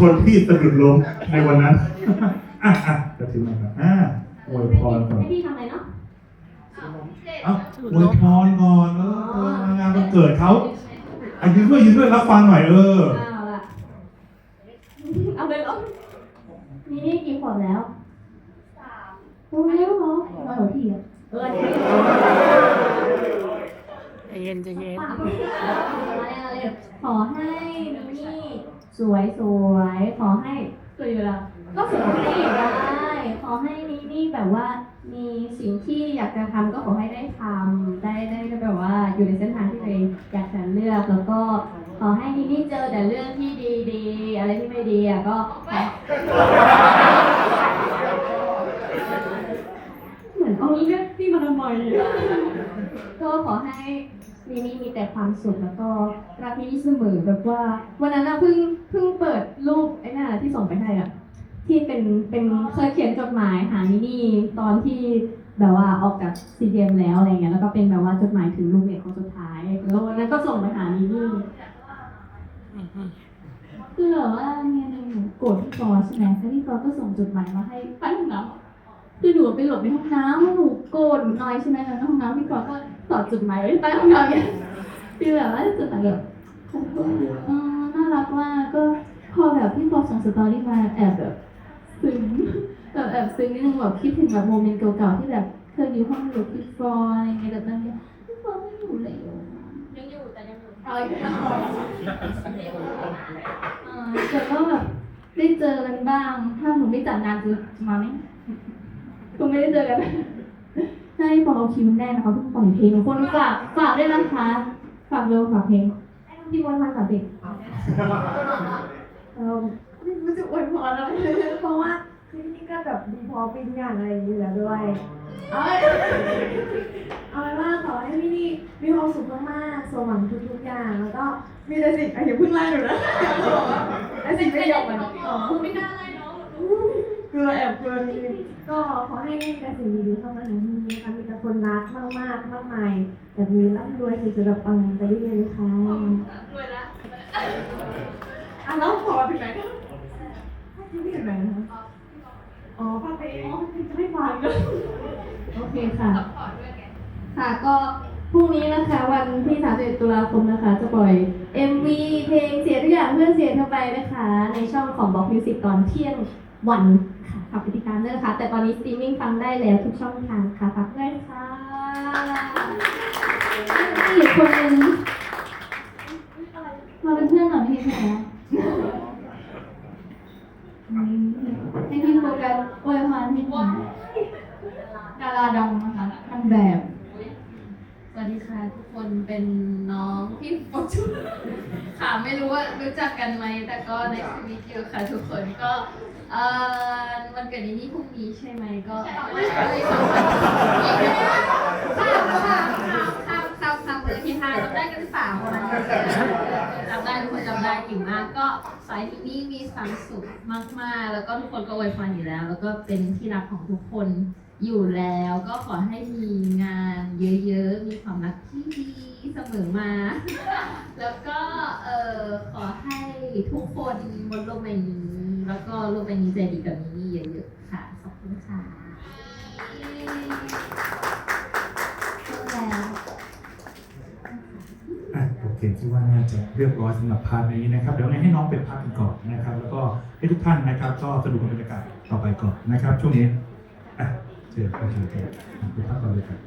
คนที่สะดุดล้มในวันนั้น อะอะจะถึงแล้วครับอะอวยพรก่อนให้พี่ทำอะไรเนาะเอ้าอวยพรก่อนเออเอองานวันเกิดเขาอะยืนด้วยยืนด้วยรับฟังหน่อยเออ เอาละเอาเลยเหรอนี่นี่กี่ขวบแล้วสามโอ้ยแล้วเหรอมาหัวพี่อะเออเนี่ยใจเย็นใจเย็นปากมาเลยมาเลยขอให้นี่ส วยสวยขอให้สวยอยู่แล้วก็สวยให้ได้ขอให้นี่นี่แบบว่า มีสิ่งที่อยากจะทำก็ขอให้ได้ทำได้ได้ได้แบบว่าอยู่ในเส้นทางที่ตัวเองอยากจะเลือกแล้วก็ขอให้นี่นี่เจอแต่เรื่องที่ดีๆอะไรที่ไม่ดีอะก็เหมือนเอาเรื่องที่มาทำไมอะก็ขอให้ นี่นี่มีแต่ความสุขแล้วก็รักนี่เสมอแบบว่า วันนั้นอะเพิ่งเพิ่งเปิดรูปไอ้น่ะที่ส่งไปให้อะที่เป็นเป็นเคยเขียนจดหมายหามินี่ตอนที่แบบว่าออกจากซีเดียมแล้วอะไรเงี้ยแล้วก็เป็นแบบว่าจดหมายถึงลูกเมทคนสุดท้ายแล้ววันนั้นก็ส่งไปหามินี่คือแบบว่าเนี่ยหนูโกรธพี่ปอใช่ไหมแล้วพี่ปอก็ส่งจดหมายมาให้ปั้นน้ำ คือหนูไปหลบในห้องน้ำแล้วหนูโกรธหนูน้อยใช่ไหมแล้วในห้องน้ำพี่ปอก็สอดจดหมายไว้ใต้ห้องน้ำเนี่ยคือแบบว่าจดหมายแบบอบคุณเออน่ารักมากก็พอแบบพี่ปอส่งสตอรี่มาแอบแบบซึ้งแบบแอบซึ้งนิดนึงแบบคิดถึงแบบโมเมนต์เก่าๆที่แบบเคยอยู่ห้องอยู่พี่ฟอยอะไรเงี้ยแบบนั้นเนี่ยพี่ฟอยไม่อยู่เลยยังอยู่แต่ยังอยู่เอาอีกแล้วแต่ก็แบบได้เจอกันบ้าง ถ้าหนูไม่จัดงานจะมาไหม คงไม่ได้เจอกันใช่ปอเอาคิวแน่นะคะเพิ่งปล่อยเพลงคนฝากฝากด้วยนะคะฝากเร็วฝากเพลงพี่บอลมาฝากเพลงเออมันจะอวยพรอะไรเพราะว่าที่นี่ก็แบบดีพอเป็นอย่างอะไรอยู่แล้วด้วยเอาไว้เอาไว้ว่าขอให้พี่นี่มีความสุขมากๆสมหวังทุกๆอย่างแล้วก็มีแต่สิ่งอย่าเพิ่งไล่หนูนะไอ้สิ่งประโยคมันอ๋อไม่น่าไล่น้อง กลัวแอบกลัวนิดนึงก็ขอให้มีแต่สิ่งดีๆเข้ามาในที่นี้นะคะมีแต่คนรักมากๆมากมายแบบนี้ร่ำรวยสุดๆแบบปังไปเรื่อยๆนะคะรวยละอะแล้วขอถึงไหนนะที่นี่ถึงไหนนะคะอ๋อป้าไปอ๋อจะไม่ฟังเลยโอเคค่ะค่ะก็พรุ่งนี้นะคะวันที่ 31 ตุลาคมนะคะ จะปล่อย MV เพลงเสียทุกอย่างเพื่อเสียเธอไปนะคะ ในช่องของ Box Music ตอนเที่ยงวันค่ะ ฝากไปติดตามด้วยนะคะ แต่ตอนนี้สตรีมมิ่งฟังได้แล้วทุกช่องทางค่ะฝากด้วยค่ะอีกคนนึงมาเป็นเพื่อนหน่อยไม่ใช่ไหมให้พี่โฟกัสอวยพรให้หน่อยดาราดังนะคะทำแบบ สวัสดีค่ะทุกคนเป็นน้องพี่โฟชุค่ะ ไม่รู้ว่ารู้จักกันไหมแต่ก็ในชีวิตอยู่ค่ะทุกคนก็เอ่อวันเกิดนี้นี่พรุ่งนี้ใช่ไหมก็ไม่ใช่ข้ามข้ามข้ามข้ามข้ามข้ามเลยที่ห้าจำได้กันหรือเปล่าจำได้ทุกคนจำได้เก่งมากก็สายที่นี่มีความสุขมากๆ แล้วก็ทุกคนก็อวยพรอยู่แล้ว แล้วก็เป็นที่รักของทุกคนอยู่แล้วก็ขอให้มีงานเยอะๆ มีความรักที่ดีเสมอมา แล้วก็เออขอให้ทุกคนบนโลกใบนี้ แล้วก็โลกใบนี้ใจดีกับมินี่เยอะๆค่ะ ขอบคุณค่ะแล้วอะโอเคที่ว่าน่าจะเรียบร้อยสำหรับพาร์ทนี้นะครับ เดี๋ยวไงให้น้องไปพักกันก่อนนะครับ แล้วก็ให้ทุกท่านนะครับ ก็สนุกกับบรรยากาศต่อไปก่อนนะครับ ช่วงนี้อะเชิญครับเชิญครับไปพักก่อนเลยครับ